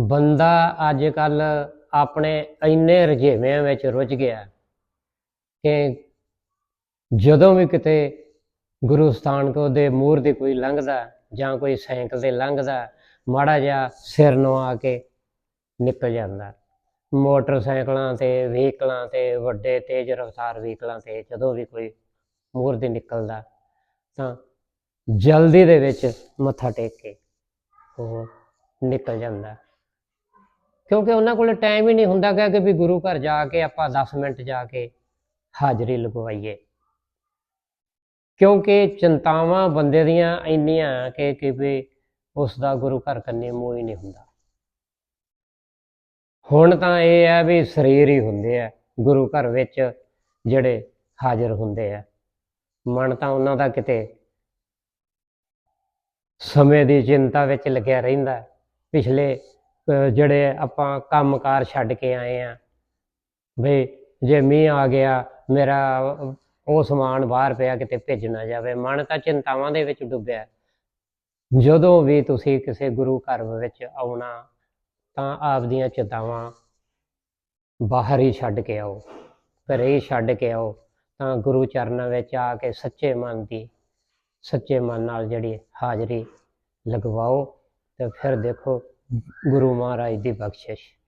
ਬੰਦਾ ਅੱਜ ਕੱਲ ਆਪਣੇ ਇੰਨੇ ਰੁਝੇਵਿਆਂ ਵਿੱਚ ਰੁੱਝ ਗਿਆ ਕਿ ਜਦੋਂ ਵੀ ਕਿਤੇ ਗੁਰੂ ਸਥਾਨ ਕੋ ਦੇ ਮੂਰ ਦੀ ਕੋਈ ਲੰਘਦਾ ਜਾਂ ਕੋਈ ਸਾਈਕਲ ਤੇ ਲੰਘਦਾ ਮਾੜਾ ਜਿਹਾ ਸਿਰ ਨੂੰ ਆ ਕੇ ਨਿਕਲ ਜਾਂਦਾ ਮੋਟਰਸਾਈਕਲਾਂ ਤੇ, ਵਹੀਕਲਾਂ ਤੇ, ਵੱਡੇ ਤੇਜ਼ ਰਫ਼ਤਾਰ ਵਹੀਕਲਾਂ ਤੇ ਜਦੋਂ ਵੀ ਕੋਈ ਮੂਰ ਦੀ ਨਿਕਲਦਾ ਤਾਂ ਜਲਦੀ ਦੇ ਵਿੱਚ ਮੱਥਾ ਟੇਕ ਕੇ ਉਹ ਨਿਕਲ ਜਾਂਦਾ ਕਿਉਂਕਿ ਉਹਨਾਂ ਕੋਲ ਟਾਈਮ ਹੀ ਨਹੀਂ ਹੁੰਦਾ ਗਾ ਕਿ ਵੀ ਗੁਰੂ ਘਰ ਜਾ ਕੇ ਆਪਾਂ 10 ਮਿੰਟ ਜਾ ਕੇ ਹਾਜ਼ਰੀ ਲਗਵਾਈਏ। ਕਿਉਂਕਿ ਚਿੰਤਾਵਾਂ ਬੰਦੇ ਦੀਆਂ ਇੰਨੀਆਂ ਕਿ ਕਿ ਵੀ ਉਸ ਦਾ ਗੁਰੂ ਘਰ ਕੰਨੇ ਮੂੰਹ ਹੀ ਨਹੀਂ ਹੁੰਦਾ। ਹੁਣ ਤਾਂ ਇਹ ਹੈ ਵੀ ਸਰੀਰ ਹੀ ਹੁੰਦੇ ਆ, ਗੁਰੂ ਘਰ ਵਿੱਚ ਜਿਹੜੇ ਹਾਜ਼ਰ ਹੁੰਦੇ ਆ। ਮਨ ਤਾਂ ਉਹਨਾਂ ਦਾ ਕਿਤੇ ਸਮੇਂ ਦੀ ਚਿੰਤਾ ਵਿੱਚ ਲੱਗਿਆ ਰਹਿੰਦਾ। ਪਿਛਲੇ ਜਿਹੜੇ ਆਪਾਂ ਕੰਮਕਾਰ ਛੱਡ ਕੇ ਆਏ ਆ, ਵੀ ਜੇ ਮੀਂਹ ਆ ਗਿਆ, ਮੇਰਾ ਉਹ ਸਮਾਨ ਬਾਹਰ ਪਿਆ ਕਿਤੇ ਭਿੱਜ ਨਾ ਜਾਵੇ। ਮਨ ਤਾਂ ਚਿੰਤਾਵਾਂ ਦੇ ਵਿੱਚ ਡੁੱਬਿਆ। ਜਦੋਂ ਵੀ ਤੁਸੀਂ ਕਿਸੇ ਗੁਰੂ ਘਰ ਵਿੱਚ ਆਉਣਾ, ਤਾਂ ਆਪਦੀਆਂ ਚਿੰਤਾਵਾਂ ਬਾਹਰ ਹੀ ਛੱਡ ਕੇ ਆਓ। ਘਰੇ ਹੀ ਛੱਡ ਕੇ ਆਓ। ਤਾਂ ਗੁਰੂ ਚਰਨਾਂ ਵਿੱਚ ਆ ਕੇ ਸੱਚੇ ਮਨ ਦੀ, ਸੱਚੇ ਮਨ ਨਾਲ ਜਿਹੜੀ ਹਾਜ਼ਰੀ ਲਗਵਾਓ ਤੇ ਫਿਰ ਦੇਖੋ ਗੁਰੂ ਮਹਾਰਾਜ ਦੀ ਬਖਸ਼ਿਸ਼।